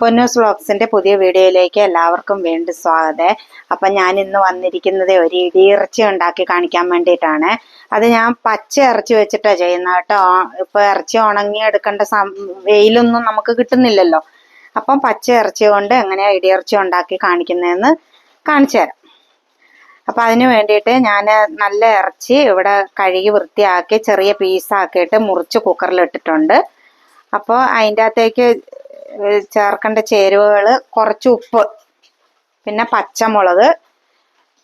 പൊന്നൂസ് വ്ലോഗ്സിന്റെ പുതിയ വീഡിയോയിലേക്ക് എല്ലാവർക്കും വീണ്ടും സ്വാഗതം. അപ്പൊ ഞാൻ ഇന്ന് വന്നിരിക്കുന്നത് ഒരു ഇടിയിറച്ചി ഉണ്ടാക്കി കാണിക്കാൻ വേണ്ടിയിട്ടാണ്. അത് ഞാൻ പച്ച ഇറച്ചി വെച്ചിട്ടാ ചെയ്യുന്നത് കേട്ടോ. ഇപ്പൊ ഇറച്ചി ഉണങ്ങി എടുക്കേണ്ട വെയിലൊന്നും നമുക്ക് കിട്ടുന്നില്ലല്ലോ. അപ്പം പച്ച ഇറച്ചി കൊണ്ട് എങ്ങനെയാ ഇടിയിറച്ചി ഉണ്ടാക്കി കാണിക്കുന്നതെന്ന് കാണിച്ചു തരാം. അപ്പൊ അതിന് വേണ്ടിയിട്ട് ഞാൻ നല്ല ഇറച്ചി ഇവിടെ കഴുകി വൃത്തിയാക്കി ചെറിയ പീസാക്കിയിട്ട് മുറിച്ച് കുക്കറിൽ ഇട്ടിട്ടുണ്ട്. അപ്പോൾ അതിന്റെ അകത്തേക്ക് ചേർക്കേണ്ട ചേരുവകൾ കുറച്ച് ഉപ്പ് പിന്നെ പച്ചമുളക്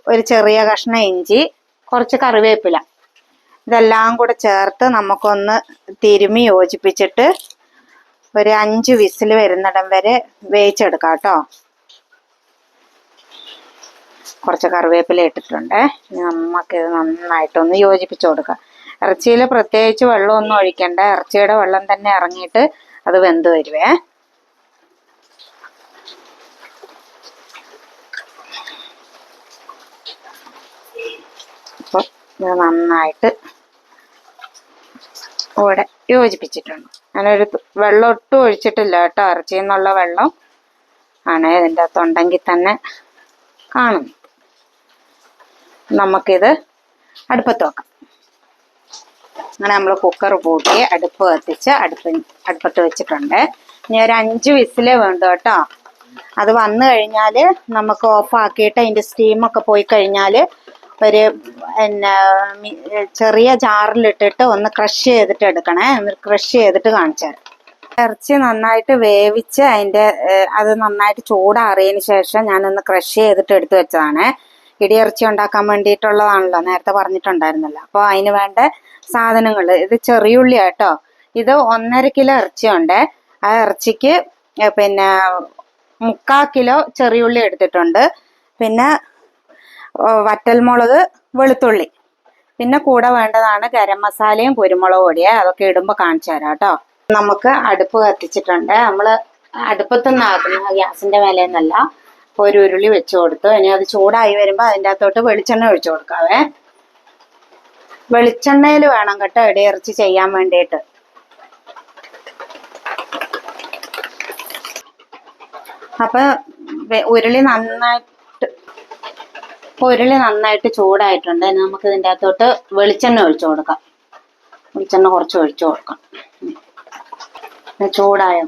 ഒരു ചെറിയ കഷ്ണം ഇഞ്ചി കുറച്ച് കറിവേപ്പില. ഇതെല്ലാം കൂടെ ചേർത്ത് നമുക്കൊന്ന് തിരുമി യോജിപ്പിച്ചിട്ട് ഒരു അഞ്ച് വിസിൽ വരുന്നിടം വരെ വേവിച്ചെടുക്കാം കേട്ടോ. കുറച്ച് കറിവേപ്പില ഇട്ടിട്ടുണ്ട്. നമുക്കിത് നന്നായിട്ടൊന്ന് യോജിപ്പിച്ച് കൊടുക്കാം. ഇറച്ചിയിൽ പ്രത്യേകിച്ച് വെള്ളമൊന്നും ഒഴിക്കണ്ട. ഇറച്ചിയുടെ വെള്ളം തന്നെ ഇറങ്ങിയിട്ട് അത് വെന്ത് വരുവേ അപ്പോൾ ഇത് നന്നായിട്ട് ഇവിടെ യോജിപ്പിച്ചിട്ടുണ്ട്. ഞാനൊരു വെള്ളം ഒട്ടും ഒഴിച്ചിട്ടില്ല കേട്ടോ. ഇറച്ചിയിൽ നിന്നുള്ള വെള്ളം ആണ് ഇതിന്റെ അകത്തുണ്ടെങ്കിൽ തന്നെ കാണും നമുക്കിത് അടുപ്പത്ത് വെക്കാം. അങ്ങനെ നമ്മൾ കുക്കർ പൂട്ടി അടുപ്പ് കത്തിച്ച് അടുപ്പ് അടുപ്പത്ത് വെച്ചിട്ടുണ്ട്. ഇനി ഒരു അഞ്ച് വിസിലേ വേണ്ടു കേട്ടോ. അത് വന്നു കഴിഞ്ഞാൽ നമുക്ക് ഓഫാക്കിയിട്ട് അതിന്റെ സ്റ്റീമൊക്കെ പോയി കഴിഞ്ഞാൽ ഒരു പിന്നെ ചെറിയ ജാറിലിട്ടിട്ട് ഒന്ന് ക്രഷ് ചെയ്തിട്ട് എടുക്കണേ. എന്നിട്ട് ക്രഷ് ചെയ്തിട്ട് കാണിച്ചാൽ ഇറച്ചി നന്നായിട്ട് വേവിച്ച് അതിന്റെ അത് നന്നായിട്ട് ചൂടാറിയതിന് ശേഷം ഞാനൊന്ന് ക്രഷ് ചെയ്തിട്ട് എടുത്തു വെച്ചതാണ്. ഇടിയിറച്ചി ഉണ്ടാക്കാൻ വേണ്ടിയിട്ടുള്ളതാണല്ലോ നേരത്തെ പറഞ്ഞിട്ടുണ്ടായിരുന്നല്ലോ. അപ്പോൾ അതിന് വേണ്ട സാധനങ്ങൾ ഇത് ചെറിയുള്ളി കേട്ടോ ഇത് ഒന്നര കിലോ ഇറച്ചിയുണ്ട്. ആ ഇറച്ചിക്ക് പിന്നെ മുക്കാ കിലോ ചെറിയുള്ളി എടുത്തിട്ടുണ്ട്. പിന്നെ വറ്റൽമുളക് വെളുത്തുള്ളി. പിന്നെ കൂടെ വേണ്ടതാണ് ഗരം മസാലയും കുരുമുളക് പൊടിയെ അതൊക്കെ ഇടുമ്പോൾ കാണിച്ചു തരാം കേട്ടോ. നമുക്ക് അടുപ്പ് കത്തിച്ചിട്ടുണ്ട്. നമ്മൾ അടുപ്പത്തുനിന്നാക്കുന്ന ഗ്യാസിന്റെ മേലെ നിന്നല്ല ഒരു ഉരുളി വെച്ച് കൊടുത്തു. ഇനി അത് ചൂടായി വരുമ്പോൾ അതിന്റെ അകത്തോട്ട് വെളിച്ചെണ്ണ ഒഴിച്ചു കൊടുക്കാവേ. വെളിച്ചെണ്ണയിൽ വേണം കേട്ടോ ഇടയിറച്ചി ചെയ്യാൻ വേണ്ടിയിട്ട്. അപ്പൊ ഉരുളി നന്നായിട്ട് ഇപ്പൊ ഉരുളി നന്നായിട്ട് ചൂടായിട്ടുണ്ട്. നമുക്ക് ഇതിന്റെ അകത്തോട്ട് വെളിച്ചെണ്ണ ഒഴിച്ചു കൊടുക്കാം. വെളിച്ചെണ്ണ കുറച്ച് ഒഴിച്ചു കൊടുക്കാം. ചൂടായോ?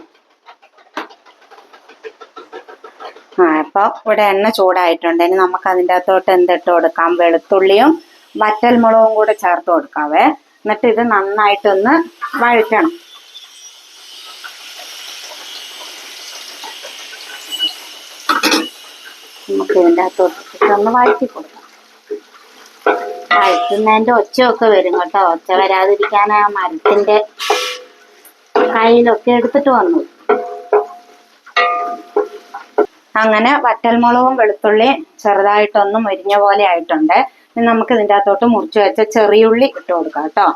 ആ അപ്പൊ ഇവിടെ എണ്ണ ചൂടായിട്ടുണ്ട്. ഇനി നമുക്ക് അതിന്റെ അകത്തോട്ട് എന്തിട്ട് കൊടുക്കാം? വെളുത്തുള്ളിയും വറ്റൽമുളകും കൂടെ ചേർത്ത് കൊടുക്കാവേ. എന്നിട്ട് ഇത് നന്നായിട്ടൊന്ന് വഴറ്റണം. നമുക്ക് ഇതിന്റെ അകത്തോട്ട് ഒന്ന് വഴറ്റി കൊടുക്കാം വഴറ്റുന്നതിന്റെ ഒച്ചയൊക്കെ വരും കേട്ടോ. ഒച്ച വരാതിരിക്കാൻ ആ മരത്തിന്റെ കയ്യിലൊക്കെ എടുത്തിട്ട് വന്നു. അങ്ങനെ വറ്റൽമുളകും വെളുത്തുള്ളിയും ചെറുതായിട്ടൊന്നും മുരിഞ്ഞ പോലെ ആയിട്ടുണ്ട്. നമുക്ക് ഇതിന്റെ അകത്തോട്ട് മുറിച്ച് വെച്ച ചെറിയുള്ളി ഇട്ട് കൊടുക്കാം കേട്ടോ.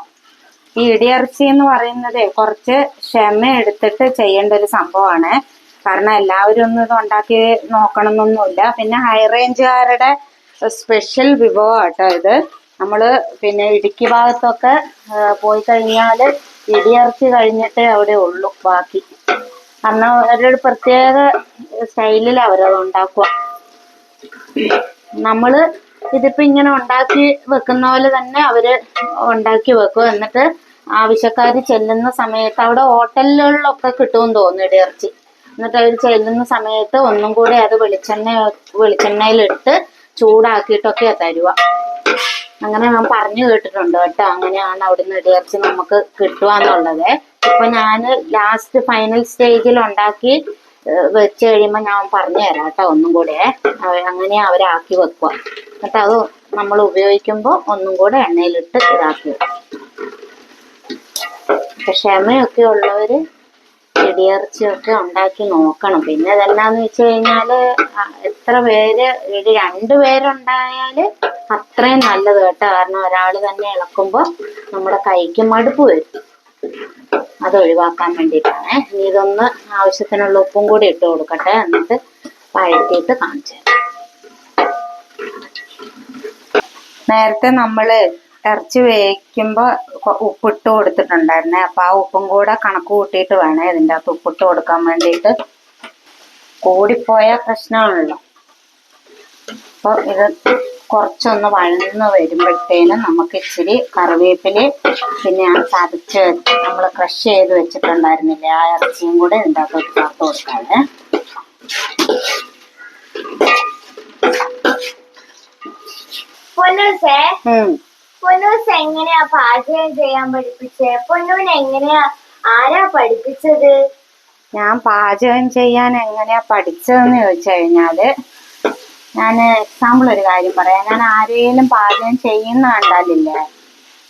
ഈ ഇടിയിറച്ചി എന്ന് പറയുന്നത് കുറച്ച് ക്ഷമ എടുത്തിട്ട് ചെയ്യേണ്ട ഒരു സംഭവമാണ്. കാരണം എല്ലാവരും ഒന്നും ഇത് ഉണ്ടാക്കി നോക്കണമെന്നൊന്നുമില്ല. പിന്നെ ഹൈ റേഞ്ചുകാരുടെ സ്പെഷ്യൽ വിഭവം കേട്ടോ ഇത്. നമ്മൾ പിന്നെ ഇടുക്കി ഭാഗത്തൊക്കെ പോയി കഴിഞ്ഞാൽ ഇടിയിറച്ചി കഴിഞ്ഞിട്ടേ അവിടെ ഉള്ളൂ ബാക്കി. കാരണം അവരൊരു പ്രത്യേക സ്റ്റൈലിൽ അവരത് ഉണ്ടാക്കുക. നമ്മൾ ഇതിപ്പോ ഇങ്ങനെ ഉണ്ടാക്കി വെക്കുന്ന പോലെ തന്നെ അവർ ഉണ്ടാക്കി വെക്കും. എന്നിട്ട് ആവശ്യക്കാർ ചെല്ലുന്ന സമയത്ത് അവിടെ ഹോട്ടലുകളിലൊക്കെ കിട്ടുമെന്ന് തോന്നുന്നു ഇടിയിറച്ചി. എന്നിട്ട് അവർ ചെല്ലുന്ന സമയത്ത് ഒന്നും കൂടി അത് വെളിച്ചെണ്ണ വെളിച്ചെണ്ണയിലിട്ട് ചൂടാക്കിയിട്ടൊക്കെ തരുക അങ്ങനെ ഞാൻ പറഞ്ഞു കേട്ടിട്ടുണ്ട് കേട്ടോ അങ്ങനെയാണ് അവിടുന്ന് ഇടിയിറച്ചി നമുക്ക് കിട്ടുക ഇപ്പൊ ഞാൻ ലാസ്റ്റ് ഫൈനൽ സ്റ്റേജിൽ ഉണ്ടാക്കി വെച്ച് കഴിയുമ്പോൾ ഞാൻ പറഞ്ഞു തരാം കേട്ടോ ഒന്നും കൂടെ. അങ്ങനെ അവരാക്കി വെക്കുക എന്നിട്ട് അത് നമ്മൾ ഉപയോഗിക്കുമ്പോൾ ഒന്നും കൂടെ എണ്ണയിലിട്ട് ഇതാക്കി വെക്കും ക്ഷമയൊക്കെ ഉള്ളവര് ഇടിയിറച്ചിയൊക്കെ ഉണ്ടാക്കി നോക്കണം. പിന്നെ ഇതെന്നാന്ന് വെച്ച് കഴിഞ്ഞാൽ എത്ര പേര് ഒരു രണ്ടു പേരുണ്ടായാൽ അത്രയും നല്ലത് കേട്ടോ. കാരണം ഒരാൾ തന്നെ ഇളക്കുമ്പോ നമ്മുടെ കൈക്ക് മടുപ്പ് വരും. അത് ഒഴിവാക്കാൻ വേണ്ടിയിട്ടാണ്. ഇനി ഇതൊന്ന് ആവശ്യത്തിനുള്ള ഉപ്പും കൂടി ഇട്ട് കൊടുക്കട്ടെ. എന്നിട്ട് വഴറ്റിയിട്ട് കാണിച്ചു നേരത്തെ നമ്മൾ ഇറച്ചി വേവിക്കുമ്പോ കൊ- ഉപ്പിട്ട് കൊടുത്തിട്ടുണ്ടായിരുന്നേ. അപ്പൊ ആ ഉപ്പും കൂടെ കണക്ക് കൂട്ടിയിട്ട് വേണേ ഇതിന്റെ അകത്ത് ഉപ്പിട്ട് കൊടുക്കാൻ വേണ്ടിയിട്ട്. കൂടിപ്പോയ പ്രശ്നമാണല്ലോ. അപ്പൊ ഇത് കുറച്ചൊന്ന് വഴന്ന് വരുമ്പോഴത്തേനും നമുക്ക് ഇച്ചിരി കറിവേപ്പിൽ പിന്നെ ആ ചതച്ച് നമ്മൾ ക്രഷ് ചെയ്ത് വെച്ചിട്ടുണ്ടായിരുന്നില്ലേ ആ ഇറച്ചിയും കൂടെ ഇതിന്റെ അകത്തോട്ട് ചേർത്ത് പൊന്നൂസേ ഉം. പൊന്നൂസ് എങ്ങനെയാ പാചകം ചെയ്യാൻ പഠിപ്പിച്ചേ? പൊന്നൂന് എങ്ങനെയാ? ആരാ പഠിപ്പിച്ചത്? ഞാൻ പാചകം ചെയ്യാൻ എങ്ങനെയാ പഠിച്ചതെന്ന് ചോദിച്ചു കഴിഞ്ഞാൽ ഞാൻ എക്സാമ്പിൾ ഒരു കാര്യം പറയാം. ഞാൻ ആരെയും പാചകം ചെയ്യുന്ന കണ്ടാലില്ലേ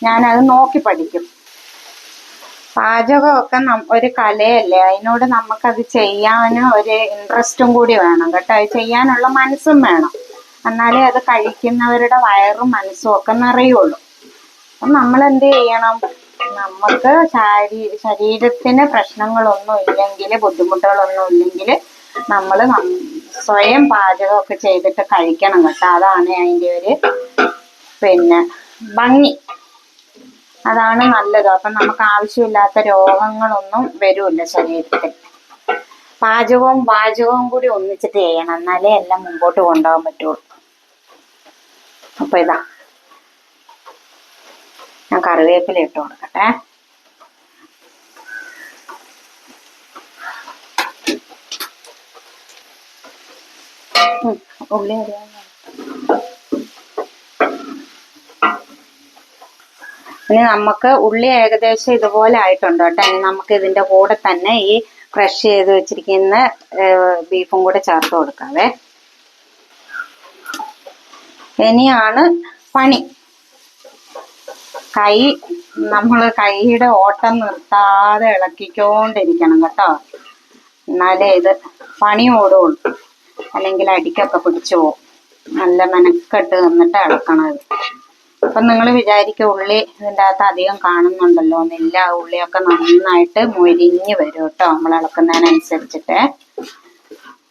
ഞാനത് നോക്കി പഠിക്കും. പാചകമൊക്കെ ഒരു കലയല്ലേ അതിനോട് നമുക്കത് ചെയ്യാനും ഒരു ഇൻട്രസ്റ്റും കൂടി വേണം കേട്ടോ. അത് ചെയ്യാനുള്ള മനസ്സും വേണം. എന്നാലേ അത് കഴിക്കുന്നവരുടെ വയറും മനസ്സും ഒക്കെ നിറയുള്ളൂ. അപ്പം നമ്മൾ എന്ത് ചെയ്യണം? നമുക്ക് ശാരീ ശരീരത്തിന് പ്രശ്നങ്ങളൊന്നും ഇല്ലെങ്കിൽ ബുദ്ധിമുട്ടുകളൊന്നും ഇല്ലെങ്കിൽ നമ്മൾ സ്വയം പാചകമൊക്കെ ചെയ്തിട്ട് കഴിക്കണം കേട്ടോ. അതാണ് അതിന്റെ ഒരു പിന്നെ ഭംഗി. അതാണ് നല്ലത്. അപ്പം നമുക്ക് ആവശ്യമില്ലാത്ത രോഗങ്ങളൊന്നും വരില്ല ശരീരത്തിൽ. പാചകവും പാചകവും കൂടി ഒന്നിച്ചിട്ട് ചെയ്യണം. എന്നാലേ എല്ലാം മുമ്പോട്ട് കൊണ്ടുപോകാൻ പറ്റുള്ളൂ. അപ്പൊ ഇതാ. ഞാൻ കറിവേപ്പില ഇട്ട് കൊടുക്കട്ടെ. ഇനി നമുക്ക് ഉള്ളി ഏകദേശം ഇതുപോലെ ആയിട്ടുണ്ട് കേട്ടോ. ഇനി നമുക്ക് ഇതിന്റെ കൂടെ തന്നെ ഈ ക്രഷ് ചെയ്ത് വെച്ചിരിക്കുന്ന ബീഫും കൂടെ ചേർത്ത് കൊടുക്കാവേ. ഇനിയാണ് പണി. കൈ നമ്മൾ കൈയുടെ ഓട്ടം നിർത്താതെ ഇളക്കിക്കൊണ്ടിരിക്കണം കേട്ടോ. എന്നാലേ ഇത് പണി ഓടുള്ളൂ. അല്ലെങ്കിൽ അടിക്കൊക്കെ പിടിച്ചു നല്ല മെനക്കെട്ട് നിന്നിട്ട് ഇളക്കണം ഇത് അപ്പൊ നിങ്ങൾ വിചാരിക്കും ഉള്ളി ഇതിന്റെ അകത്ത് അധികം കാണുന്നുണ്ടല്ലോ. എന്നില്ല ഉള്ളിയൊക്കെ നന്നായിട്ട് മൊരിഞ്ഞ് വരും കേട്ടോ നമ്മൾ ഇളക്കുന്നതിനനുസരിച്ചിട്ട്.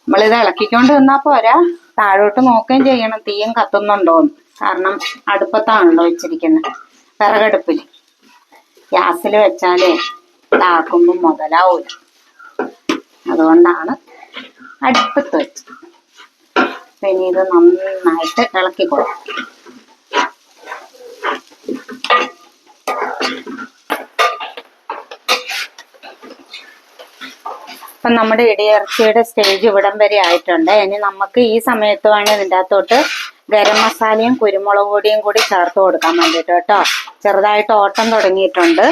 നമ്മളിത് ഇളക്കിക്കൊണ്ട് നിന്നാ പോരാ. താഴോട്ട് നോക്കുകയും ചെയ്യണം. തീയും കത്തുന്നുണ്ടോന്ന്. കാരണം അടുപ്പത്താണല്ലോ വെച്ചിരിക്കുന്നത്. വിറകടുപ്പിൽ ഗ്യാസിൽ വെച്ചാലേ ഇതാക്കുമ്പോൾ മുതലാവൂല. അതുകൊണ്ടാണ് അടുപ്പത്ത് വെച്ചത്. പിന്നെ ഇത് നന്നായിട്ട് ഇളക്കി കൊടുക്കും. അപ്പം നമ്മുടെ ഇടിയിറച്ചിയുടെ സ്റ്റേജ് ഇവിടം വരെ ആയിട്ടുണ്ട്. ഇനി നമുക്ക് ഈ സമയത്ത് വേണം ഇതിന്റെ അകത്തോട്ട് ഗരം മസാലയും കുരുമുളക് പൊടിയും കൂടി ചേർത്ത് കൊടുക്കാൻ വേണ്ടിയിട്ട് കേട്ടോ. ചെറുതായിട്ട് ഓട്ടം തുടങ്ങിയിട്ടുണ്ട്.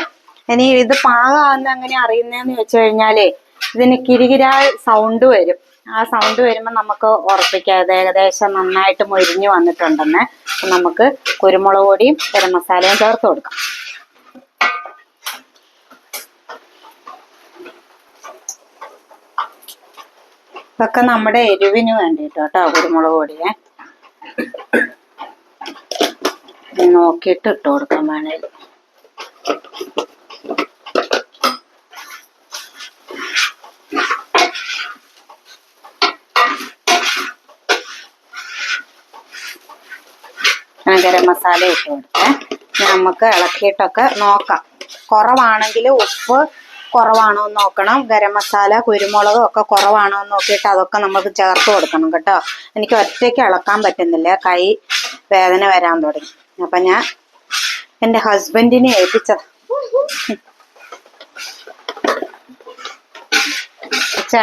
ഇനി ഇത് പാകമാകുന്ന അങ്ങനെ അറിയുന്നതെന്ന് വെച്ച് കഴിഞ്ഞാലേ ഇതിന് കിരികിരാ സൗണ്ട് വരും. ആ സൗണ്ട് വരുമ്പോൾ നമുക്ക് ഉറപ്പിക്കാം. ഇത് ഏകദേശം നന്നായിട്ട് മൊരിഞ്ഞു വന്നിട്ടുണ്ടെന്ന്. നമുക്ക് കുരുമുളക് പൊടിയും ഗരം മസാലയും ചേർത്ത് കൊടുക്കാം. ഇതൊക്കെ നമ്മുടെ എരിവിന് വേണ്ടിയിട്ട് കേട്ടോ കുരുമുളക് പൊടിയെ. നോക്കിയിട്ട് ഇട്ട് കൊടുക്കാൻ വേണേൽ ഗരം മസാല ഇട്ട് കൊടുത്തേ. നമുക്ക് ഇളക്കിയിട്ടൊക്കെ നോക്കാം. കുറവാണെങ്കിൽ ഉപ്പ് കുറവാണോ എന്ന് നോക്കണം. ഗരം മസാല കുരുമുളകും ഒക്കെ കുറവാണോ എന്ന് നോക്കിയിട്ട് അതൊക്കെ നമുക്ക് ചേർത്ത് കൊടുക്കണം കേട്ടോ. എനിക്ക് ഒറ്റയ്ക്ക് ഇളക്കാൻ പറ്റുന്നില്ല. കൈ വേദന വരാൻ തുടങ്ങി. അപ്പൊ ഞാൻ എന്റെ ഹസ്ബൻഡിനെ ഏൽപ്പിച്ചതാ.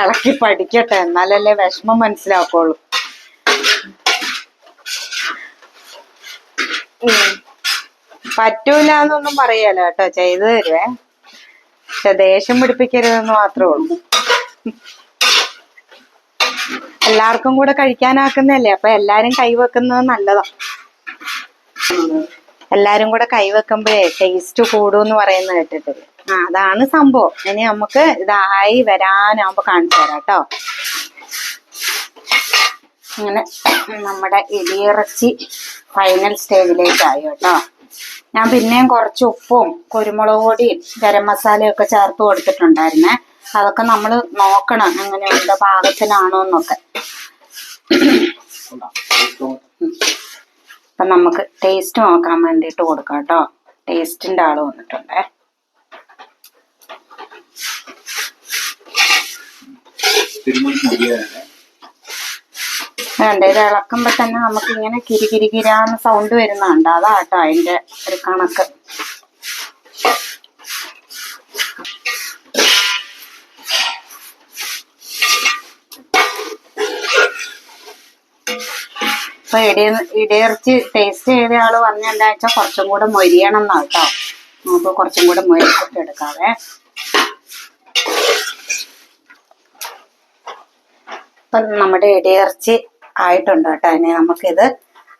ഇളക്കി പഠിക്കട്ടെ എന്നാലല്ലേ വിഷമം മനസ്സിലാക്കുള്ളൂ. പറ്റൂല എന്നൊന്നും പറയല കേട്ടോ ചെയ്തു തരുവേ. പക്ഷെ ദേഷ്യം പിടിപ്പിക്കരുതെന്ന് മാത്രമേ ഉള്ളൂ. എല്ലാവർക്കും കൂടെ കഴിക്കാനാക്കുന്നല്ലേ അപ്പൊ എല്ലാരും കൈവെക്കുന്നത് നല്ലതാ. എല്ലാരും കൂടെ കൈവെക്കുമ്പോഴേ ടേസ്റ്റ് കൂടും എന്ന് പറയുന്നത് കേട്ടിട്ടില്ല ആ അതാണ് സംഭവം. ഇനി നമുക്ക് ഇതായി വരാനാവുമ്പോ കാണിച്ചു തരാം കേട്ടോ. അങ്ങനെ നമ്മുടെ ഇടിയിറച്ചി ഫൈനൽ സ്റ്റേജിലേക്കായി കേട്ടോ. ഞാൻ പിന്നെയും കുറച്ച് ഉപ്പും കുരുമുളക് പൊടിയും ഗരം മസാലയും ഒക്കെ ചേർത്ത് കൊടുത്തിട്ടുണ്ടായിരുന്നേ. അതൊക്കെ നമ്മൾ നോക്കണം എങ്ങനെയുണ്ട് പാകത്തിനാണോ എന്നൊക്കെ. അപ്പൊ നമുക്ക് ടേസ്റ്റ് നോക്കാൻ വേണ്ടിയിട്ട് കൊടുക്കാം കേട്ടോ ടേസ്റ്റിന്റെ ആൾ വന്നിട്ടുണ്ടേ. വേണ്ട ഇത് ഇളക്കുമ്പോ തന്നെ നമുക്ക് ഇങ്ങനെ കിരി കിരി കിരാന്ന് സൗണ്ട് വരുന്നുണ്ട് അതാട്ടോ അതിന്റെ ഒരു കണക്ക്. ഇപ്പൊ ഇട ഇടയിറച്ചി ടേസ്റ്റ് ചെയ്ത ആൾ പറഞ്ഞ എന്താ വെച്ചാൽ കുറച്ചും കൂടെ മൊരിയണം എന്നാ കേട്ടോ നമുക്ക് കുറച്ചും കൂടെ മൊരിച്ചിട്ട് എടുക്കാവേ. ഇപ്പൊ നമ്മുടെ ഇടയിറച്ചി ആയിട്ടുണ്ട് കേട്ടോ ഇനി നമുക്കിത്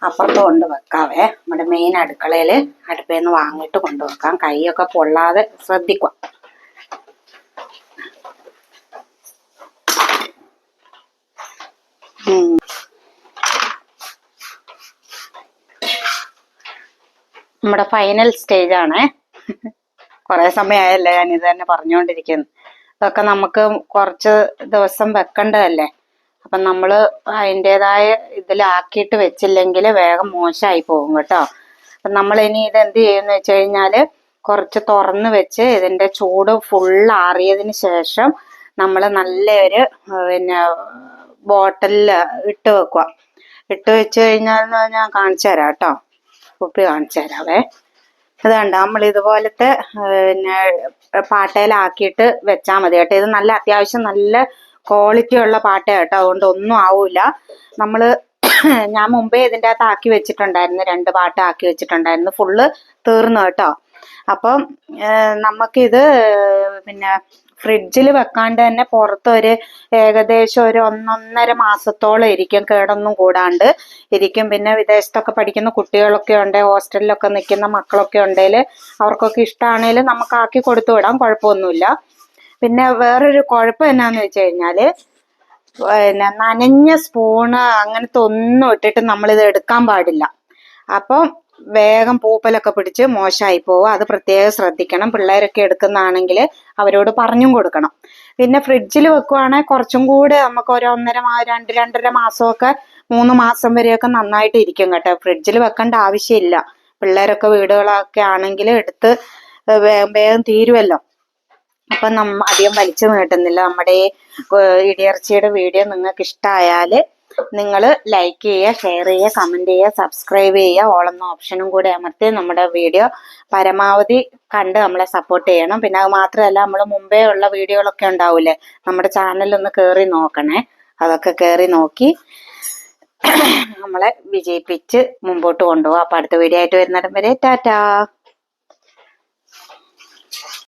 അപ്പുറത്ത് കൊണ്ട് വെക്കാവേ. നമ്മുടെ മെയിൻ അടുക്കളയിൽ അടുപ്പിൽ നിന്ന് വാങ്ങിയിട്ട് കൊണ്ടുവെക്കാം കൈയൊക്കെ പൊള്ളാതെ ശ്രദ്ധിക്കുക. ഉം. നമ്മുടെ ഫൈനൽ സ്റ്റേജ് ആണ്. കുറെ സമയമായല്ലേ ഞാൻ ഇത് തന്നെ പറഞ്ഞുകൊണ്ടിരിക്കുന്നു ഇതൊക്കെ നമുക്ക് കുറച്ച് ദിവസം വെക്കേണ്ടതല്ലേ? അപ്പം നമ്മൾ അതിന്റെതായ ഇതിലാക്കിയിട്ട് വെച്ചില്ലെങ്കിൽ വേഗം മോശമായി പോകും കേട്ടോ. അപ്പം നമ്മൾ ഇനി ഇത് എന്ത് ചെയ്യുമെന്ന് വെച്ച് കഴിഞ്ഞാൽ കുറച്ച് തുറന്ന് വെച്ച് ഇതിന്റെ ചൂട് ഫുൾ ആറിയതിന് ശേഷം നമ്മൾ നല്ലൊരു പിന്നെ ബോട്ടിലിൽ ഇട്ട് വെക്കുക. ഇട്ട് വെച്ച് കഴിഞ്ഞാൽ ഞാൻ കാണിച്ചു തരാം കേട്ടോ. കുപ്പി കാണിച്ചു തരാവേ. അതുകൊണ്ട് കണ്ടോ? നമ്മൾ ഇതുപോലത്തെ പിന്നെ പാട്ടയിലാക്കിയിട്ട് വെച്ചാൽ മതി കേട്ടോ. ഇത് നല്ല അത്യാവശ്യം നല്ല ക്വാളിറ്റി ഉള്ള പാട്ട കേട്ടോ. അതുകൊണ്ട് ഒന്നും ആവൂല. നമ്മൾ ഞാൻ മുമ്പേ ഇതിന്റെ അകത്ത് ആക്കി വെച്ചിട്ടുണ്ടായിരുന്നു. രണ്ട് പാട്ട് ആക്കി വെച്ചിട്ടുണ്ടായിരുന്നു. ഫുള്ള് തീർന്നു കേട്ടോ. അപ്പം നമുക്കിത് പിന്നെ ഫ്രിഡ്ജിൽ വെക്കാണ്ട് തന്നെ പുറത്തൊരു ഏകദേശം ഒരു ഒന്നൊന്നര മാസത്തോളം ഇരിക്കും കേടൊന്നും കൂടാണ്ട് ഇരിക്കും. പിന്നെ വിദേശത്തൊക്കെ പഠിക്കുന്ന കുട്ടികളൊക്കെ ഉണ്ട് ഹോസ്റ്റലിലൊക്കെ നിൽക്കുന്ന മക്കളൊക്കെ ഉണ്ടെങ്കിൽ അവർക്കൊക്കെ ഇഷ്ടമാണെങ്കിൽ നമുക്ക് ആക്കി കൊടുത്തു വിടാം കുഴപ്പമൊന്നുമില്ല. പിന്നെ വേറൊരു കുഴപ്പം എന്നാന്ന് വെച്ച് കഴിഞ്ഞാൽ പിന്നെ നനഞ്ഞ സ്പൂണ് അങ്ങനത്തെ ഒന്നും ഇട്ടിട്ട് നമ്മളിത് എടുക്കാൻ പാടില്ല. അപ്പം വേഗം പൂപ്പലൊക്കെ പിടിച്ച് മോശമായി പോവുക. അത് പ്രത്യേകം ശ്രദ്ധിക്കണം. പിള്ളേരൊക്കെ എടുക്കുന്നതാണെങ്കിൽ അവരോട് പറഞ്ഞും കൊടുക്കണം. പിന്നെ ഫ്രിഡ്ജിൽ വെക്കുവാണെങ്കിൽ കുറച്ചും കൂടെ നമുക്ക് ഒരു ഒന്നര രണ്ട് രണ്ടര മാസമൊക്കെ മൂന്ന് മാസം വരെയൊക്കെ നന്നായിട്ട് ഇരിക്കും കേട്ടോ. ഫ്രിഡ്ജിൽ വെക്കേണ്ട ആവശ്യമില്ല. പിള്ളേരൊക്കെ വീടുകളൊക്കെ ആണെങ്കിൽ എടുത്ത് വേഗം വേഗം തീരുമല്ലോ അപ്പം നമ്മ അധികം വലിച്ചു നീട്ടുന്നില്ല. നമ്മുടെ ഇടിയിറച്ചിയുടെ വീഡിയോ നിങ്ങൾക്ക് ഇഷ്ടമായാൽ നിങ്ങൾ ലൈക്ക് ചെയ്യുക ഷെയർ ചെയ്യുക കമന്റ് ചെയ്യുക സബ്സ്ക്രൈബ് ചെയ്യുക. ഓളെന്ന ഓപ്ഷനും കൂടെ അമർത്തി നമ്മുടെ വീഡിയോ പരമാവധി കണ്ട് നമ്മളെ സപ്പോർട്ട് ചെയ്യണം. പിന്നെ അത് മാത്രമല്ല നമ്മൾ മുമ്പേ ഉള്ള വീഡിയോകളൊക്കെ ഉണ്ടാവില്ലേ നമ്മുടെ ചാനലൊന്ന് കയറി നോക്കണേ. അതൊക്കെ കയറി നോക്കി നമ്മളെ വിജയിപ്പിച്ച് മുമ്പോട്ട് കൊണ്ടുപോകാം അപ്പം അടുത്ത വീഡിയോ ആയിട്ട് വരുന്നിടം വരെ ടാറ്റാ!